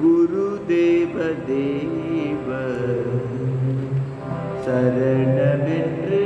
गुरुदेव देव शरणमित्र